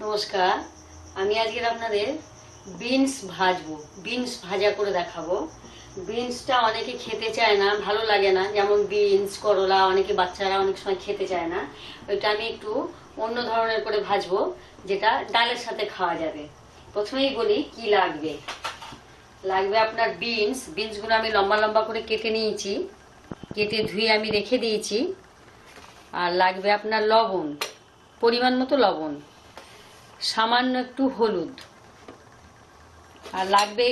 নমস্কার, আমি আজকে আপনাদের বিনস ভাজবো। বিনস ভাজা করে দেখাবো। বিনসটা অনেকে খেতে চায় না, ভালো লাগে না। যেমন বিনস, করলা, অনেকে বাচ্চারা অনেক সময় খেতে চায় না। ওইটা আমি একটু অন্য ধরনের করে ভাজবো, যেটা ডালের সাথে খাওয়া যাবে। প্রথমেই বলি, কি লাগবে? লাগবে আপনার বিনস। বিনসগুলো আমি লম্বা লম্বা করে কেটে নিয়েছি। কেটে ধুয়ে আমি রেখে দিয়েছি। আর লাগবে আপনার লবণ, পরিমাণ মতো লবণ। সামান্য একটু হলুদ। আর লাগবে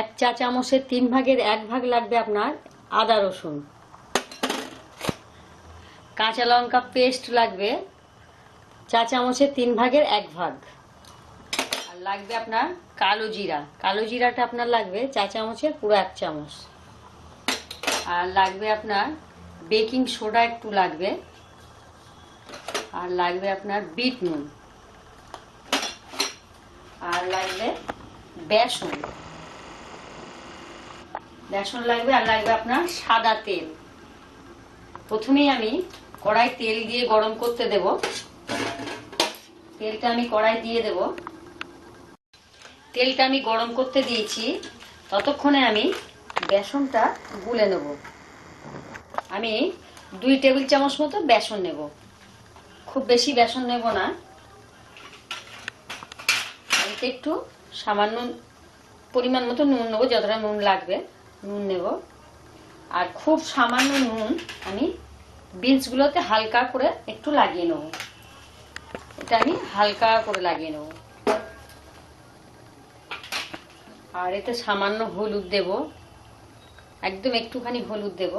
এক চা চামচের তিন ভাগের এক ভাগ লাগবে আপনার আদা রসুন। কাঁচা লঙ্কা পেস্ট লাগবে চা চামচের তিন ভাগের এক ভাগ। আর লাগবে আপনার কালো জিরা। কালো জিরাটা আপনার লাগবে চা চামচের পুরো এক চামচ। আর লাগবে আপনার বেকিং সোডা একটু লাগবে। আর লাগবে আপনার বিট নুন। আর লাগবে বেসন। বেসন লাগবে আর লাগবে আপনার সাদা তেল। প্রথমেই আমি কড়াই তেল দিয়ে গরম করতে দেব। তেলটা আমি কড়াই দিয়ে দেব। তেলটা আমি গরম করতে দিয়েছি। ততক্ষণে আমি বেসনটা গুলে নেব। আমি দুই টেবিল চামচ মতো বেসন নেব। খুব বেশি বেসন নেব না। এতে একটু সামান্য পরিমাণ মতো নুন নেব, যতটা নুন লাগবে, নুন নেব। আর খুব সামান্য নুন আমি বিনসগুলোতে হালকা করে একটু লাগিয়ে নেব। এটা আমি হালকা করে লাগিয়ে নেব। আর এতে সামান্য হলুদ দেব। একদম একটুখানি হলুদ দেব।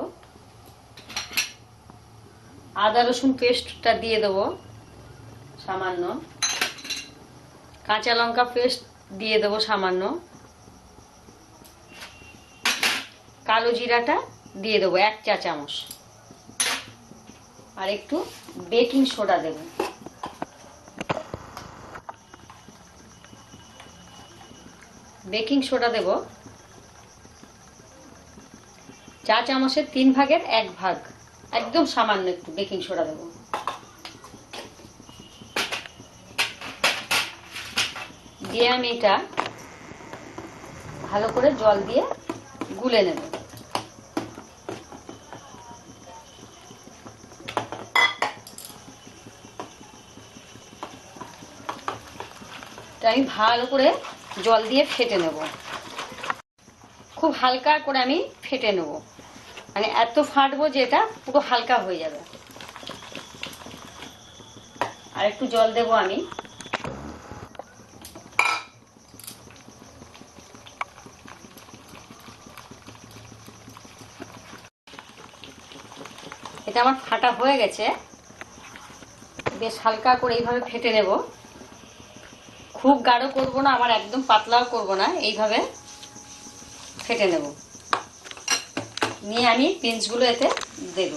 আদা রসুন পেস্টটা দিয়ে দেবো, সামান্য। কাঁচা লঙ্কা পেস্ট দিয়ে দেবো সামান্য। কালো জিরাটা দিয়ে দেবো এক চা চামচ। আর একটু বেকিং সোডা দেব। বেকিং সোডা দেব। চা চামচের তিন ভাগের এক ভাগ। একদম সামান্য একটু বেকিং সোডা দেবো। দিয়ে আমি এটা ভালো করে জল দিয়ে গুলে নেব। আমি ভালো করে জল দিয়ে ফেটে নেব। খুব হালকা করে আমি ফেটে নেব। মানে এত ফাটবো যে এটা পুরো হালকা হয়ে যাবে। আর একটু জল দেবো আমি। এটা আমার ফাটা হয়ে গেছে। বেশ হালকা করে এইভাবে ফেটে নেব। খুব গাঢ় করব না, আমার একদম পাতলাও করব না, এইভাবে ফেটে নেব। নিয়ে আমি পিঞ্চগুলো এতে দেব।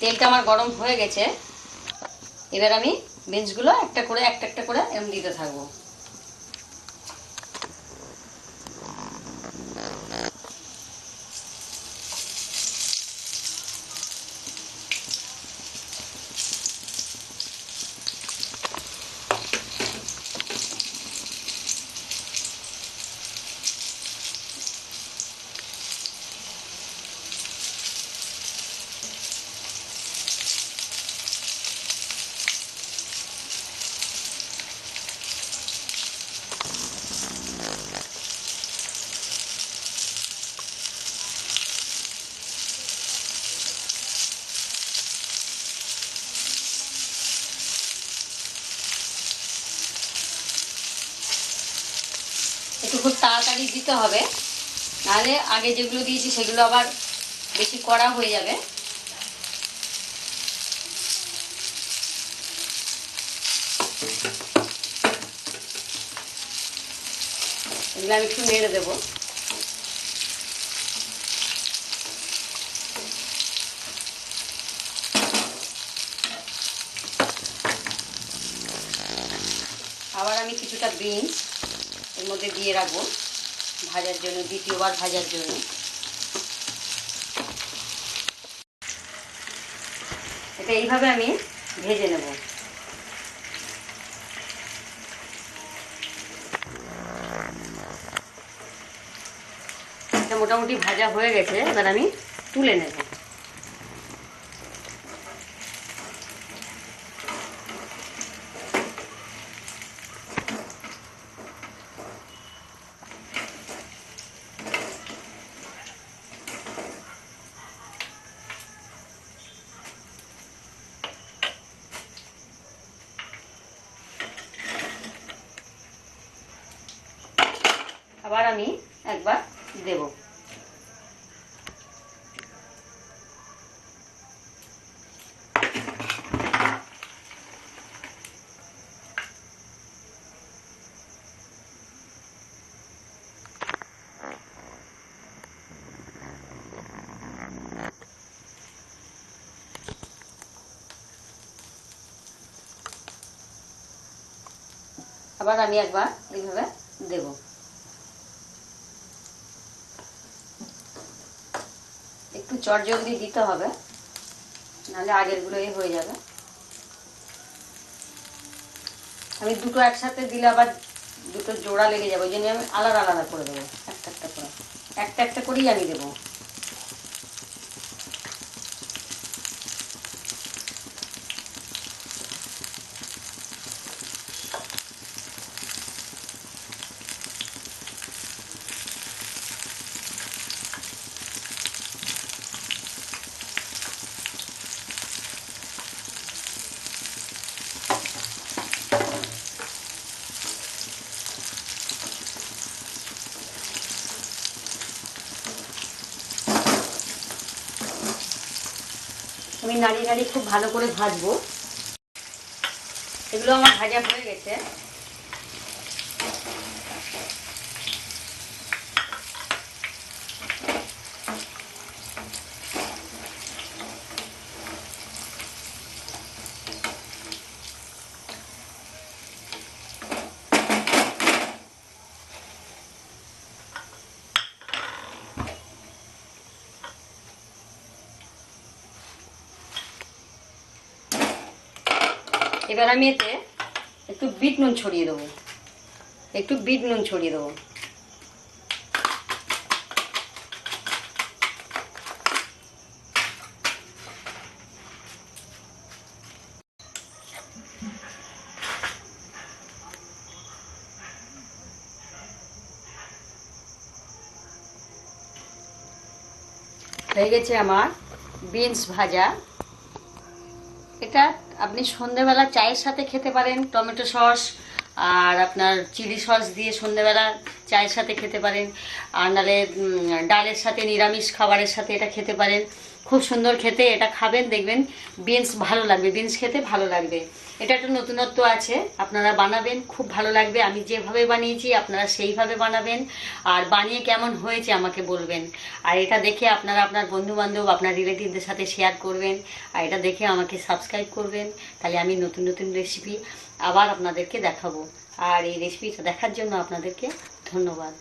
তেলটা আমার গরম হয়ে গেছে। এবার আমি বিনসগুলো একটা করে, একটা একটা করে এম দিতে থাকব। একটু খুব তাড়াতাড়ি দিতে হবে। নাহলে আগে যেগুলো দিয়েছি সেগুলো আবার বেশি কড়া হয়ে যাবে। এগুলো আমি একটু নেড়ে দেবো। আবার আমি কিছুটা বিনস এর মধ্যে দিয়ে রাখব। ভাজার জন্য, দ্বিতীয়বার ভাজার জন্য। এটা এইভাবে আমি ভেজে নেব। মোটামুটি ভাজা হয়ে গেছে, এবার আমি তুলে নেব। আবার আমি একবার দেব। আবার আমি একবার এইভাবে দেবো। একটু চটজলদি দিতে হবে। নাহলে আগেরগুলোই হয়ে যাবে। আমি দুটো একসাথে দিলে আবার দুটো জোড়া লেগে যাবে, ওই জন্য আমি আলাদা আলাদা করে দেবো। একটা একটা করে। একটা একটা করেই আমি দেবো। আমি নাড়িয়ে নাড়িয়ে খুব ভালো করে ভাজবো। এগুলো আমার ভাজা হয়ে গেছে। এবার আমি এতে একটু বিট নুন ছড়িয়ে দেবো। একটু বিট নুন ছড়িয়ে দেবো। হয়ে গেছে আমার বিনস ভাজা। এটা আপনি সন্ধেবেলা চায়ের সাথে খেতে পারেন টমেটো সস আর আপনার চিলি সস দিয়ে সন্ধ্যেবেলা চায়ের সাথে খেতে পারেন। আর নাহলে ডালের সাথে, নিরামিষ খাবারের সাথে এটা খেতে পারেন। খুব সুন্দর খেতে, এটা খাবেন, দেখবেন বিনস ভালো লাগবে, বিনস খেতে ভালো লাগবে। এটা একটা নতুনত্ব আছে, আপনারা বানাবেন, খুব ভালো লাগবে। আমি যেভাবে বানিয়েছি, আপনারা সেইভাবে বানাবেন। আর বানিয়ে কেমন হয়েছে আমাকে বলবেন। আর এটা দেখে আপনারা আপনার বন্ধু বান্ধব আপনার রিলেটিভদের সাথে শেয়ার করবেন। আর এটা দেখে আমাকে সাবস্ক্রাইব করবেন। তাহলে আমি নতুন নতুন রেসিপি আবার আপনাদেরকে দেখাবো। আর এই রেসিপিটা দেখার জন্য আপনাদেরকে ধন্যবাদ।